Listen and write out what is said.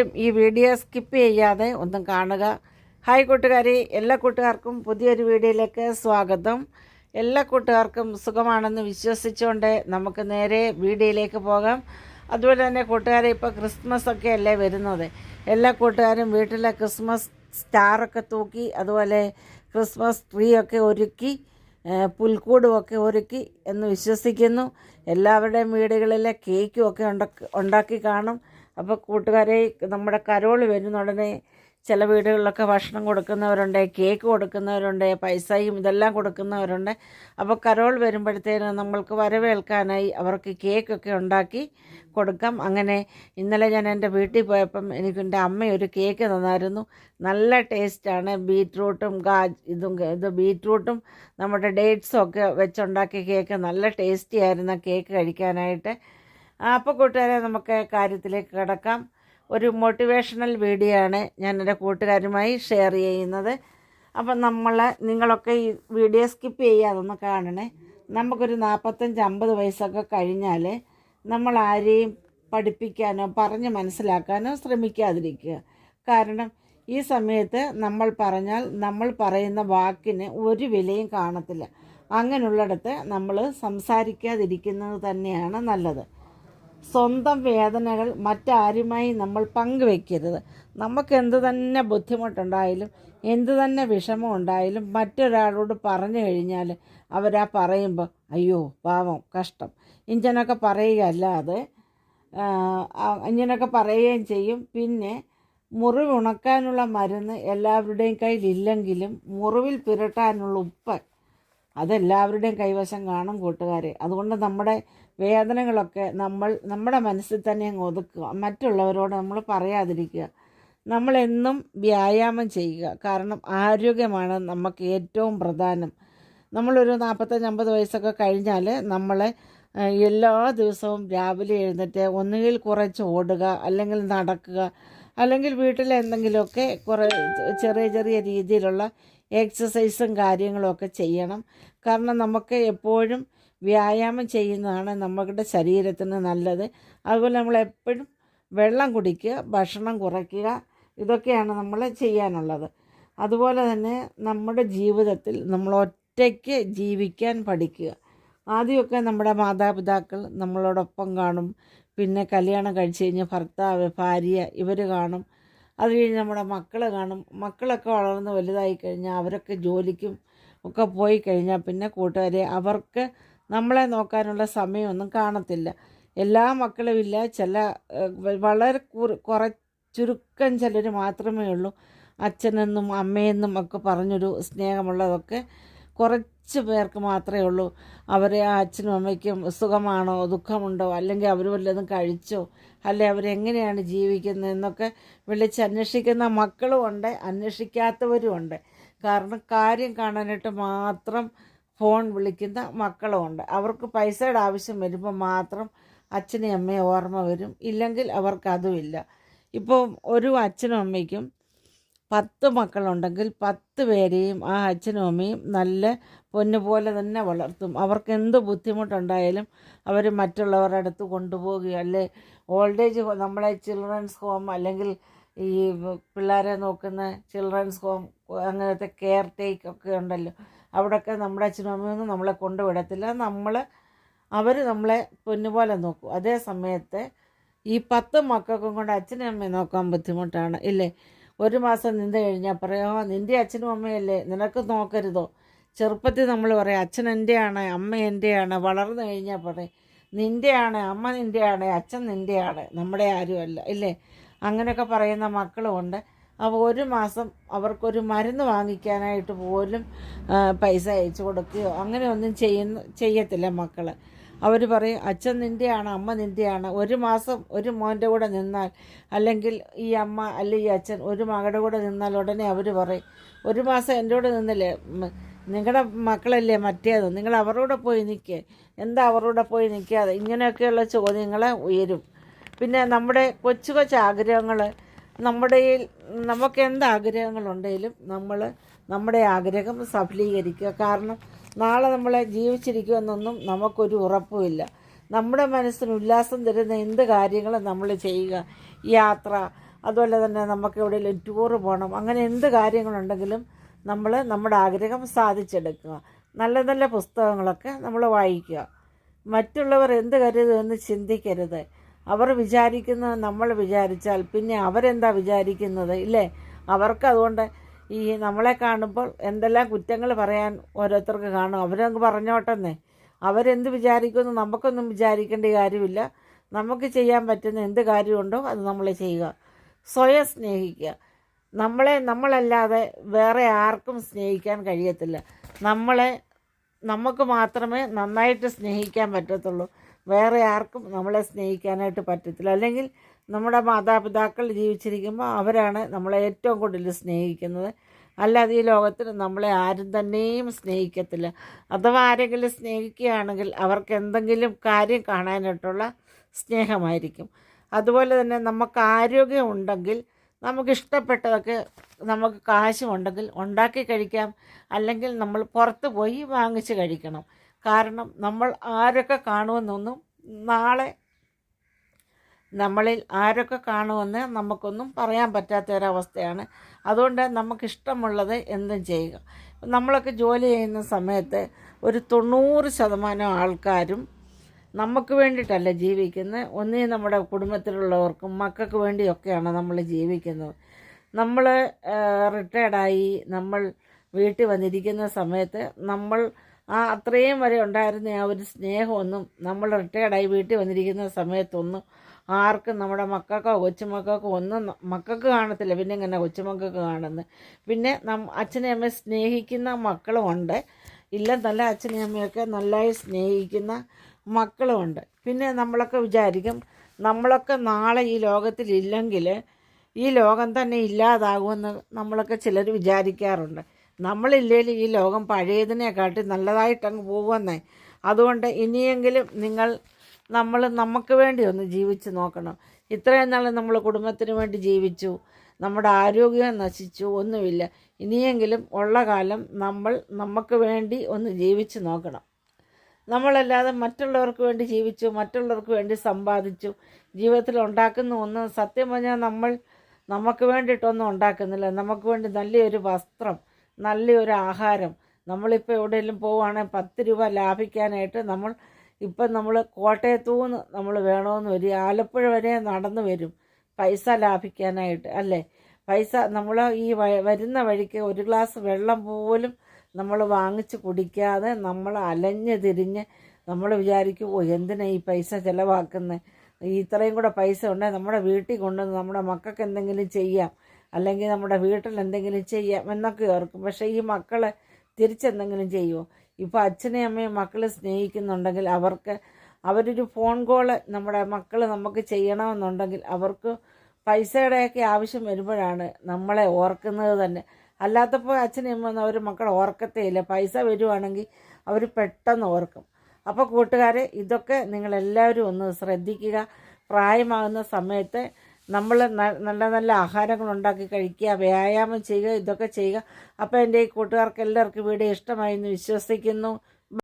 ഈ video skip ചെയ്യാതെ ഒന്നും കാണുക. ഹായ് കൂട്ടുകാരി എല്ലാ കൂട്ടുകാർക്കും പുതിയൊരു വീഡിയോയിലേക്ക് സ്വാഗതം. എല്ലാ കൂട്ടുകാർക്കും സുഖമാണെന്ന് വിശ്വസിച്ചുകൊണ്ട് നമുക്ക് നേരെ വീഡിയോയിലേക്ക് പോകാം. അതുപോലെ തന്നെ കൂട്ടുകാരെ ഇപ്പോൾ ക്രിസ്മസ് ഒക്കെ അല്ലേ വരുന്നത്. എല്ലാ കൂട്ടുകാരും വീട്ടിലെ ക്രിസ്മസ് സ്റ്റാറൊക്കെ തൂക്കി അതുപോലെ ക്രിസ്മസ് ട്രീ ഒക്കെ ഒരുക്കി പുൽക്കൂടുമൊക്കെ ഒരുക്കി എന്ന് വിശ്വസിക്കുന്നു. എല്ലാവരുടെയും വീടുകളിലെ കേക്കും ഒക്കെ ഉണ്ടാക്കി കാണും. അപ്പോൾ കൂട്ടുകാരെ നമ്മുടെ കരോൾ വരുന്ന ഉടനെ ചില വീടുകളിലൊക്കെ ഭക്ഷണം കൊടുക്കുന്നവരുണ്ട് കേക്ക് കൊടുക്കുന്നവരുണ്ട് പൈസയും ഇതെല്ലാം കൊടുക്കുന്നവരുണ്ട്. അപ്പോൾ കരോൾ വരുമ്പോഴത്തേന് നമ്മൾക്ക് വരവേൽക്കാനായി അവർക്ക് കേക്കൊക്കെ ഉണ്ടാക്കി കൊടുക്കാം. അങ്ങനെ ഇന്നലെ ഞാൻ എന്റെ വീട്ടിൽ പോയപ്പം എനിക്ക് എന്റെ അമ്മ ഒരു കേക്ക് തന്നായിരുന്നു. നല്ല ടേസ്റ്റാണ്. ബീറ്റ്റൂട്ടും ഗാ ഇതും ഇത് ബീറ്റ്റൂട്ടും നമ്മുടെ ഡേറ്റ്സും ഒക്കെ വെച്ചുണ്ടാക്കിയ കേക്ക്. നല്ല ടേസ്റ്റി ആയിരുന്നു കേക്ക് കഴിക്കാനായിട്ട്. അപ്പോൾ കൂട്ടുകാരെ നമുക്ക് കാര്യത്തിലേക്ക് കിടക്കാം. ഒരു മോട്ടിവേഷണൽ വീഡിയോ ആണ് ഞാൻ എന്റെ കൂട്ടുകാരുമായി ഷെയർ ചെയ്യുന്നത്. അപ്പം നമ്മൾ നിങ്ങളൊക്കെ ഈ വീഡിയോ സ്കിപ്പ് ചെയ്യാതൊന്ന് കാണണേ. നമുക്കൊരു നാൽപ്പത്തഞ്ച് അമ്പത് വയസ്സൊക്കെ കഴിഞ്ഞാൽ നമ്മൾ ആരെയും പഠിപ്പിക്കാനോ പറഞ്ഞ് മനസ്സിലാക്കാനോ ശ്രമിക്കാതിരിക്കുക. കാരണം ഈ സമയത്ത് നമ്മൾ പറഞ്ഞാൽ നമ്മൾ പറയുന്ന വാക്കിന് ഒരു വിലയും കാണത്തില്ല. അങ്ങനെയുള്ളിടത്ത് നമ്മൾ സംസാരിക്കാതിരിക്കുന്നത് തന്നെയാണ് നല്ലത്. സ്വന്തം വേദനകൾ മറ്റാരുമായി നമ്മൾ പങ്കുവെക്കരുത്. നമുക്ക് എന്ത് തന്നെ ബുദ്ധിമുട്ടുണ്ടായാലും എന്ത് തന്നെ വിഷമം ഉണ്ടായാലും മറ്റൊരാളോട് പറഞ്ഞു കഴിഞ്ഞാൽ അവരാ പറയുമ്പോൾ അയ്യോ പാവം കഷ്ടം. ഇഞ്ചനൊക്കെ പറയുകയല്ലാതെ ഇങ്ങനൊക്കെ പറയുകയും ചെയ്യും. പിന്നെ മുറിവ് ഉണക്കാനുള്ള മരുന്ന് എല്ലാവരുടെയും കയ്യിലില്ലെങ്കിലും മുറിവിൽ പുരട്ടാനുള്ള ഉപ്പ് അതെല്ലാവരുടെയും കൈവശം കാണും കൂട്ടുകാരെ. അതുകൊണ്ട് നമ്മുടെ വേദനകളൊക്കെ നമ്മൾ നമ്മുടെ മനസ്സിൽ തന്നെ അങ്ങ് ഒതുക്കുക. മറ്റുള്ളവരോട് നമ്മൾ പറയാതിരിക്കുക. നമ്മളെന്നും വ്യായാമം ചെയ്യുക. കാരണം ആരോഗ്യമാണ് നമുക്ക് ഏറ്റവും പ്രധാനം. നമ്മളൊരു നാൽപ്പത്തഞ്ച് അമ്പത് വയസ്സൊക്കെ കഴിഞ്ഞാൽ നമ്മളെ എല്ലാ ദിവസവും രാവിലെ എഴുന്നേറ്റ് ഒന്നുകിൽ കുറച്ച് ഓടുക അല്ലെങ്കിൽ നടക്കുക അല്ലെങ്കിൽ വീട്ടിൽ എന്തെങ്കിലുമൊക്കെ കുറേ ചെറിയ ചെറിയ രീതിയിലുള്ള എക്സസൈസും കാര്യങ്ങളൊക്കെ ചെയ്യണം. കാരണം നമുക്ക് എപ്പോഴും വ്യായാമം ചെയ്യുന്നതാണ് നമ്മുടെ ശരീരത്തിന് നല്ലത്. അതുപോലെ നമ്മൾ എപ്പോഴും വെള്ളം കുടിക്കുക ഭക്ഷണം കുറയ്ക്കുക ഇതൊക്കെയാണ് നമ്മൾ ചെയ്യാനുള്ളത്. അതുപോലെ തന്നെ നമ്മുടെ ജീവിതത്തിൽ നമ്മൾ ഒറ്റയ്ക്ക് ജീവിക്കാൻ പഠിക്കുക. ആദ്യമൊക്കെ നമ്മുടെ മാതാപിതാക്കൾ നമ്മളോടൊപ്പം കാണും. പിന്നെ കല്യാണം കഴിച്ച് കഴിഞ്ഞ് ഭർത്താവ് ഭാര്യ ഇവർ കാണും. അത് കഴിഞ്ഞ് നമ്മുടെ മക്കളെ കാണും. മക്കളൊക്കെ വളർന്ന് വലുതായി കഴിഞ്ഞാൽ അവരൊക്കെ ജോലിക്കും ഒക്കെ പോയി കഴിഞ്ഞാൽ പിന്നെ കൂട്ടുകാരെ അവർക്ക് നമ്മളെ നോക്കാനുള്ള സമയമൊന്നും കാണത്തില്ല. എല്ലാ മക്കളും ഇല്ല. ചില വളരെ കുറ ചുരുക്കം ചിലർ മാത്രമേ ഉള്ളൂ. അച്ഛനെന്നും അമ്മയെന്നും ഒക്കെ പറഞ്ഞൊരു സ്നേഹമുള്ളതൊക്കെ കുറച്ച് പേർക്ക് മാത്രമേ ഉള്ളൂ. അവരെ ആ അച്ഛനും അമ്മയ്ക്കും സുഖമാണോ ദുഃഖമുണ്ടോ അല്ലെങ്കിൽ അവർ വല്ലതും കഴിച്ചോ അല്ലെ അവരെങ്ങനെയാണ് ജീവിക്കുന്നത് എന്നൊക്കെ വിളിച്ച് അന്വേഷിക്കുന്ന മക്കളും ഉണ്ട് അന്വേഷിക്കാത്തവരും ഉണ്ട്. കാരണം കാര്യം കാണാനായിട്ട് മാത്രം ഫോൺ വിളിക്കുന്ന മക്കളും ഉണ്ട്. അവർക്ക് പൈസയുടെ ആവശ്യം വരുമ്പോൾ മാത്രം അച്ഛനെയും അമ്മയും ഓർമ്മ വരും. ഇല്ലെങ്കിൽ അവർക്കതുമില്ല ഇപ്പോൾ ഒരു അച്ഛനും അമ്മയ്ക്കും പത്ത് മക്കളുണ്ടെങ്കിൽ പത്ത് പേരെയും ആ അച്ഛനും അമ്മയും നല്ല പൊന്നുപോലെ തന്നെ വളർത്തും. അവർക്ക് എന്ത് ബുദ്ധിമുട്ടുണ്ടായാലും അവർ മറ്റുള്ളവരുടെ അടുത്ത് കൊണ്ടുപോവുകയോ അല്ലെ ഓൾഡ് ഏജ് നമ്മളെ ചിൽഡ്രൻസ് ഹോം അല്ലെങ്കിൽ ഈ പിള്ളേരെ നോക്കുന്ന ചിൽഡ്രൻസ് ഹോം അങ്ങനത്തെ കെയർ ടേക്ക് ഒക്കെ ഉണ്ടല്ലോ. അവിടെയൊക്കെ നമ്മുടെ അച്ഛനും അമ്മയൊന്നും നമ്മളെ കൊണ്ടുവിടത്തില്ല നമ്മൾ അവർ നമ്മളെ പൊന്നുപോലെ നോക്കും. അതേ സമയത്ത് ഈ പത്ത് മക്കൾക്കും കൊണ്ട് അച്ഛനും അമ്മയും നോക്കാൻ ബുദ്ധിമുട്ടാണ് ഇല്ലേ? ഒരു മാസം നിന്ന് കഴിഞ്ഞാൽ പറയും നിന്റെ അച്ഛനും അമ്മയല്ലേ? നിനക്ക് നോക്കരുതോ? ചെറുപ്പത്തിൽ നമ്മൾ പറയും അച്ഛൻ എന്റെയാണ് അമ്മ എന്റെയാണ് വളർന്നു കഴിഞ്ഞാൽ പറയും നിന്റെയാണ് അമ്മ നിന്റെയാണ് അച്ഛൻ നിന്റെയാണ് നമ്മുടെ ആരുമല്ല ഇല്ലേ? അങ്ങനെയൊക്കെ പറയുന്ന മക്കളുമുണ്ട് അപ്പോൾ ഒരു മാസം അവർക്കൊരു മരുന്ന് വാങ്ങിക്കാനായിട്ട് പോലും പൈസ അയച്ചു കൊടുക്കുകയോ അങ്ങനെയൊന്നും ചെയ്യുന്ന ചെയ്യത്തില്ല മക്കൾ അവർ പറയും അച്ഛൻ നിന്റെയാണ് അമ്മ നിന്റെയാണ് ഒരു മാസം ഒരു മോന്റെ കൂടെ നിന്നാൽ അല്ലെങ്കിൽ ഈ അമ്മ അല്ലെങ്കിൽ ഈ അച്ഛൻ ഒരു മകളുടെ കൂടെ നിന്നാൽ ഉടനെ അവർ പറയും ഒരു മാസം എന്റെ കൂടെ നിന്നില്ലേ? നിങ്ങളുടെ മക്കളല്ലേ മറ്റേത്? നിങ്ങൾ അവരോട് പോയി നിൽക്കുക എന്താ അവരോട് പോയി നിൽക്കാതെ ഇങ്ങനെയൊക്കെയുള്ള ചോദ്യങ്ങൾ ഉയരും. പിന്നെ നമ്മുടെ കൊച്ചു കൊച്ചു ആഗ്രഹങ്ങൾ നമ്മുടെ നമുക്ക് എന്ത് ആഗ്രഹങ്ങളുണ്ടെങ്കിലും നമ്മൾ നമ്മുടെ ആഗ്രഹം സഫലീകരിക്കുക. കാരണം നാളെ നമ്മളെ ജീവിച്ചിരിക്കുമെന്നൊന്നും നമുക്കൊരു ഉറപ്പുമില്ല. നമ്മുടെ മനസ്സിന് ഉല്ലാസം തരുന്ന എന്ത് കാര്യങ്ങളും നമ്മൾ ചെയ്യുക? യാത്ര അതുപോലെ തന്നെ നമുക്ക് എവിടെയെങ്കിലും ടൂറ് പോകണം അങ്ങനെ എന്ത് കാര്യങ്ങളുണ്ടെങ്കിലും നമ്മൾ നമ്മുടെ ആഗ്രഹം സാധിച്ചെടുക്കുക. നല്ല നല്ല പുസ്തകങ്ങളൊക്കെ നമ്മൾ വായിക്കുക. മറ്റുള്ളവർ എന്ത് കരുതുമെന്ന് ചിന്തിക്കരുത്. അവർ വിചാരിക്കുന്നത് നമ്മൾ വിചാരിച്ചാൽ പിന്നെ അവരെന്താ വിചാരിക്കുന്നത്? ഇല്ലേ? അവർക്ക് അതുകൊണ്ട് ഈ നമ്മളെ കാണുമ്പോൾ എന്തെല്ലാം കുറ്റങ്ങൾ പറയാൻ ഓരോരുത്തർക്ക് കാണും. അവരങ്ങ് പറഞ്ഞോട്ടെന്നേ. അവരെന്ത് വിചാരിക്കുമെന്ന് നമുക്കൊന്നും വിചാരിക്കേണ്ട കാര്യമില്ല. നമുക്ക് ചെയ്യാൻ പറ്റുന്ന എന്ത് കാര്യമുണ്ടോ അത് നമ്മൾ ചെയ്യുക. സ്വയം സ്നേഹിക്കുക. നമ്മളെ നമ്മളല്ലാതെ വേറെ ആർക്കും സ്നേഹിക്കാൻ കഴിയത്തില്ല. നമ്മളെ നമുക്ക് മാത്രമേ നന്നായിട്ട് സ്നേഹിക്കാൻ പറ്റത്തുള്ളൂ. വേറെ ആർക്കും നമ്മളെ സ്നേഹിക്കാനായിട്ട് പറ്റത്തില്ല. അല്ലെങ്കിൽ നമ്മുടെ മാതാപിതാക്കൾ ജീവിച്ചിരിക്കുമ്പോൾ അവരാണ് നമ്മളെ ഏറ്റവും കൂടുതൽ സ്നേഹിക്കുന്നത്. അല്ലാതെ ഈ ലോകത്തിൽ നമ്മളെ ആരും തന്നെയും സ്നേഹിക്കത്തില്ല. അഥവാ ആരെങ്കിലും സ്നേഹിക്കുകയാണെങ്കിൽ അവർക്ക് എന്തെങ്കിലും കാര്യം കാണാനായിട്ടുള്ള സ്നേഹമായിരിക്കും. അതുപോലെ തന്നെ നമുക്ക് ആരോഗ്യം ഉണ്ടെങ്കിൽ നമുക്ക് ഇഷ്ടപ്പെട്ടതൊക്കെ നമുക്ക് കാശുമുണ്ടെങ്കിൽ ഉണ്ടാക്കി കഴിക്കാം. അല്ലെങ്കിൽ നമ്മൾ പുറത്ത് പോയി വാങ്ങിച്ച് കഴിക്കണം. കാരണം നമ്മൾ ആരൊക്കെ കാണുമെന്നൊന്നും നാളെ നമ്മളിൽ ആരൊക്കെ കാണുമെന്ന് നമുക്കൊന്നും പറയാൻ പറ്റാത്ത ഒരവസ്ഥയാണ് അതുകൊണ്ട് നമുക്കിഷ്ടമുള്ളത് എന്തും ചെയ്യുക. നമ്മളൊക്കെ ജോലി ചെയ്യുന്ന സമയത്ത് ഒരു തൊണ്ണൂറ് ശതമാനം ആൾക്കാരും നമുക്ക് വേണ്ടിയിട്ടല്ല ജീവിക്കുന്നത് ഒന്നേ നമ്മുടെ കുടുംബത്തിലുള്ളവർക്കും മക്കൾക്ക് വേണ്ടിയൊക്കെയാണ് നമ്മൾ ജീവിക്കുന്നത്. നമ്മൾ റിട്ടയർഡായി നമ്മൾ വീട്ടിൽ വന്നിരിക്കുന്ന സമയത്ത് നമ്മൾ ആ അത്രയും വരെ ഉണ്ടായിരുന്ന ആ ഒരു സ്നേഹമൊന്നും നമ്മൾ റിട്ടയർഡായി വീട്ടിൽ വന്നിരിക്കുന്ന സമയത്തൊന്നും ആർക്കും നമ്മുടെ മക്കൾക്കോ കൊച്ചുമക്കൾക്കോ ഒന്നും മക്കൾക്ക് കാണത്തില്ല. പിന്നെ ഇങ്ങനെ കൊച്ചുമക്കൾക്ക് കാണുന്നത്? പിന്നെ നം അച്ഛനെയും അമ്മയെ സ്നേഹിക്കുന്ന മക്കളും ഉണ്ട്. ഇല്ല നല്ല അച്ഛനെയും അമ്മയൊക്കെ നല്ലതായി സ്നേഹിക്കുന്ന മക്കളുമുണ്ട് പിന്നെ നമ്മളൊക്കെ വിചാരിക്കും നമ്മളൊക്കെ നാളെ ഈ ലോകത്തിലില്ലെങ്കിൽ ഈ ലോകം തന്നെ ഇല്ലാതാകുമെന്ന് നമ്മളൊക്കെ ചിലർ വിചാരിക്കാറുണ്ട്. നമ്മളില്ലെങ്കിൽ ഈ ലോകം പഴയതിനെക്കാട്ടി നല്ലതായിട്ട് അങ്ങ് പോകുമെന്നേ. അതുകൊണ്ട് ഇനിയെങ്കിലും നിങ്ങൾ നമ്മൾ നമുക്ക് വേണ്ടി ഒന്ന് ജീവിച്ച് നോക്കണം. ഇത്രയും നാൾ നമ്മൾ കുടുംബത്തിന് വേണ്ടി ജീവിച്ചു. നമ്മുടെ ആരോഗ്യം നശിച്ചു. ഒന്നുമില്ല. ഇനിയെങ്കിലും ഉള്ള കാലം നമ്മൾ നമുക്ക് വേണ്ടി ഒന്ന് ജീവിച്ച് നോക്കണം. നമ്മളല്ലാതെ മറ്റുള്ളവർക്ക് വേണ്ടി ജീവിച്ചു മറ്റുള്ളവർക്ക് വേണ്ടി സമ്പാദിച്ചു ജീവിതത്തിൽ ഉണ്ടാക്കുന്ന ഒന്ന് സത്യം പറഞ്ഞാൽ നമ്മൾ നമുക്ക് വേണ്ടിയിട്ടൊന്നും ഉണ്ടാക്കുന്നില്ല. നമുക്ക് വേണ്ടി നല്ലൊരു വസ്ത്രം നല്ലൊരു ആഹാരം നമ്മളിപ്പോൾ എവിടെയെങ്കിലും പോവുകയാണെങ്കിൽ പത്ത് രൂപ ലാഭിക്കാനായിട്ട് നമ്മൾ ഇപ്പം നമ്മൾ കോട്ടയത്തുനിന്ന് നമ്മൾ വേണമെന്ന് വരും. ആലപ്പുഴ വരെ നടന്നു വരും. പൈസ ലാഭിക്കാനായിട്ട് അല്ലേ? പൈസ നമ്മൾ ഈ വരുന്ന വഴിക്ക് ഒരു ഗ്ലാസ് വെള്ളം പോലും നമ്മൾ വാങ്ങിച്ച് കുടിക്കാതെ നമ്മൾ അലഞ്ഞ് തിരിഞ്ഞ് നമ്മൾ വിചാരിക്കും ഓ എന്തിനാ ഈ പൈസ ചിലവാക്കുന്നത് ഇത്രയും കൂടെ പൈസ ഉണ്ടെങ്കിൽ നമ്മുടെ വീട്ടിൽ കൊണ്ടുവന്ന് നമ്മുടെ മക്കൾക്ക് എന്തെങ്കിലും ചെയ്യാം. അല്ലെങ്കിൽ നമ്മുടെ വീട്ടിൽ എന്തെങ്കിലും ചെയ്യാം എന്നൊക്കെ ഓർക്കും. പക്ഷേ ഈ മക്കൾ തിരിച്ചെന്തെങ്കിലും ചെയ്യുമോ ഇപ്പോൾ അച്ഛനെയും അമ്മയും മക്കൾ സ്നേഹിക്കുന്നുണ്ടെങ്കിൽ അവർക്ക് അവരൊരു ഫോൺ കോൾ നമ്മുടെ മക്കൾ നമുക്ക് ചെയ്യണമെന്നുണ്ടെങ്കിൽ അവർക്ക് പൈസയുടെയൊക്കെ ആവശ്യം വരുമ്പോഴാണ് നമ്മളെ ഓർക്കുന്നത് തന്നെ. അല്ലാത്തപ്പോൾ അച്ഛനും അമ്മ അവർ മക്കളെ ഓർക്കത്തേ ഇല്ല പൈസ വരുവാണെങ്കിൽ അവർ പെട്ടെന്ന് ഓർക്കും. അപ്പോൾ കൂട്ടുകാരെ ഇതൊക്കെ നിങ്ങളെല്ലാവരും ഒന്ന് ശ്രദ്ധിക്കുക. പ്രായമാകുന്ന സമയത്ത് നമ്മൾ നല്ല നല്ല ആഹാരങ്ങൾ ഉണ്ടാക്കി കഴിക്കുക വ്യായാമം ചെയ്യുക ഇതൊക്കെ ചെയ്യുക. അപ്പോൾ എന്റെ ഈ കൂട്ടുകാർക്ക് എല്ലാവർക്കും വീഡിയോ ഇഷ്ടമായി എന്ന് വിശ്വസിക്കുന്നു.